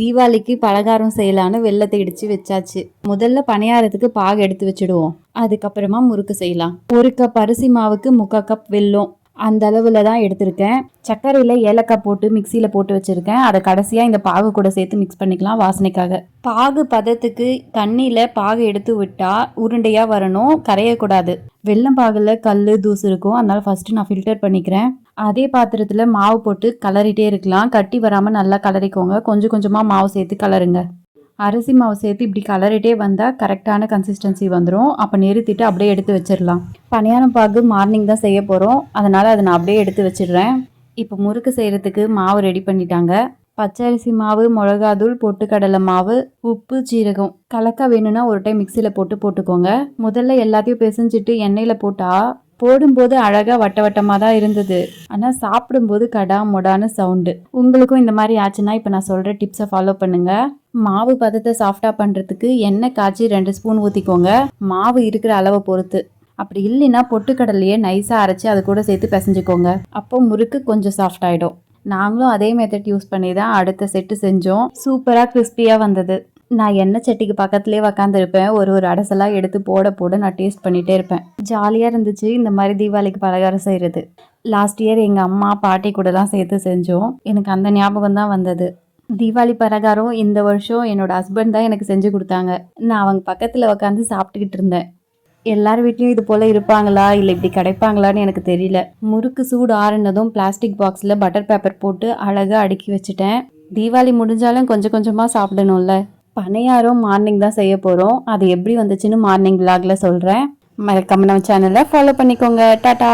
தீபாவளிக்கு பலகாரம் செய்யலான்னு வெள்ளத்தை இடிச்சு வச்சாச்சு. முதல்ல பணியாரத்துக்கு பாகு எடுத்து வச்சிடுவோம். அதுக்கப்புறமா முறுக்கு செய்யலாம். ஒரு கப் அரிசி மாவுக்கு முக்கால் கப் வெல்லம். அந்த அளவில் தான் எடுத்திருக்கேன். சர்க்கரையில் ஏலக்காய் போட்டு மிக்சியில் போட்டு வச்சுருக்கேன். அதை கடைசியாக இந்த பாகு கூட சேர்த்து மிக்ஸ் பண்ணிக்கலாம் வாசனைக்காக. பாகு பதத்துக்கு தண்ணியில் பாகு எடுத்து விட்டால் உருண்டையாக வரணும். கரையக்கூடாது வெள்ளம் பாகில் கல் தூசு இருக்கும். அதனால் ஃபஸ்ட்டு நான் ஃபில்டர் பண்ணிக்கிறேன். அதே பாத்திரத்தில் மாவு போட்டு கலரிட்டே இருக்கலாம். கட்டி வராமல் நல்லா கலரிக்கோங்க கொஞ்சம் கொஞ்சமாக மாவு சேர்த்து கலருங்க. அரிசி மாவு சேர்த்து இப்படி கலரிட்டே வந்தால் கரெக்டான கன்சிஸ்டன்சி வந்துடும் அப்போ நிறுத்திட்டு அப்படியே எடுத்து வச்சிடலாம் பணியாரம் பாகு மார்னிங் தான் செய்ய போகிறோம் அதனால் அதை நான் அப்படியே எடுத்து வச்சிடுறேன். இப்போ முறுக்கு செய்கிறதுக்கு மாவு ரெடி பண்ணிட்டாங்க. பச்சரிசி மாவு மிளகாதூள் பொட்டுக்கடலை மாவு உப்பு சீரகம் கலக்கா வேணும்னா ஒரு டைம் மிக்சியில் போட்டு போட்டுக்கோங்க. முதல்ல எல்லாத்தையும் பிசைஞ்சிட்டு எண்ணெயில் போட்டால் போடும்போது அழகாக வட்ட வட்டமாக தான் இருந்தது. ஆனால் சாப்பிடும்போது கடா மொடான்னு சவுண்டு உங்களுக்கும் இந்த மாதிரி ஆச்சுன்னா இப்போ நான் சொல்கிற டிப்ஸை ஃபாலோ பண்ணுங்கள் மாவு பதத்தை சாஃப்டாக பண்ணுறதுக்கு எண்ணெய் காய்ச்சி ரெண்டு ஸ்பூன் ஊற்றிக்கோங்க மாவு இருக்கிற அளவை பொறுத்து. அப்படி இல்லைன்னா பொட்டுக்கடலையே நைஸாக அரைச்சி அது கூட சேர்த்து பிசைஞ்சுக்கோங்க. அப்போ முறுக்கு கொஞ்சம் சாஃப்ட் ஆகிடும் நாங்களும் அதே மெத்தட் யூஸ் பண்ணி தான் அடுத்த செட்டு செஞ்சோம். சூப்பராக கிறிஸ்பியாக வந்தது. நான் எண்ணெய் சட்டிக்கு பக்கத்துலேயே உக்காந்துருப்பேன் ஒரு ஒரு அடசலாக எடுத்து போட போட நான் டேஸ்ட் பண்ணிகிட்டே இருப்பேன். ஜாலியாக இருந்துச்சு. இந்த மாதிரி தீபாவளிக்கு பலகாரம் செய்கிறது லாஸ்ட் இயர் எங்கள் அம்மா பாட்டி கூடலாம் சேர்த்து செஞ்சோம். எனக்கு அந்த ஞாபகம் தான் வந்தது. தீபாவளி பலகாரம் இந்த வருஷம் என்னோட ஹஸ்பண்ட் தான் எனக்கு செஞ்சு கொடுத்தாங்க. நான் அவங்க பக்கத்தில் உட்காந்து சாப்பிட்டுக்கிட்டு இருந்தேன். எல்லார் வீட்லேயும் இது போல் இருப்பாங்களா? இல்லை இப்படி கிடைப்பாங்களான்னு எனக்கு தெரியல. முறுக்கு சூடு ஆறுனதும் பிளாஸ்டிக் பாக்ஸில் பட்டர் பேப்பர் போட்டு அழகாக அடுக்கி வச்சுட்டேன். தீபாவளி முடிஞ்சாலும் கொஞ்சம் கொஞ்சமாக சாப்பிடணும்ல. பனையாரம் மார்னிங் தான் செய்ய போகிறோம் அது எப்படி வந்துச்சுன்னு மார்னிங் விலாகில் சொல்கிறேன் மறக்காம நம்ம சேனலை ஃபாலோ பண்ணிக்கோங்க. டாட்டா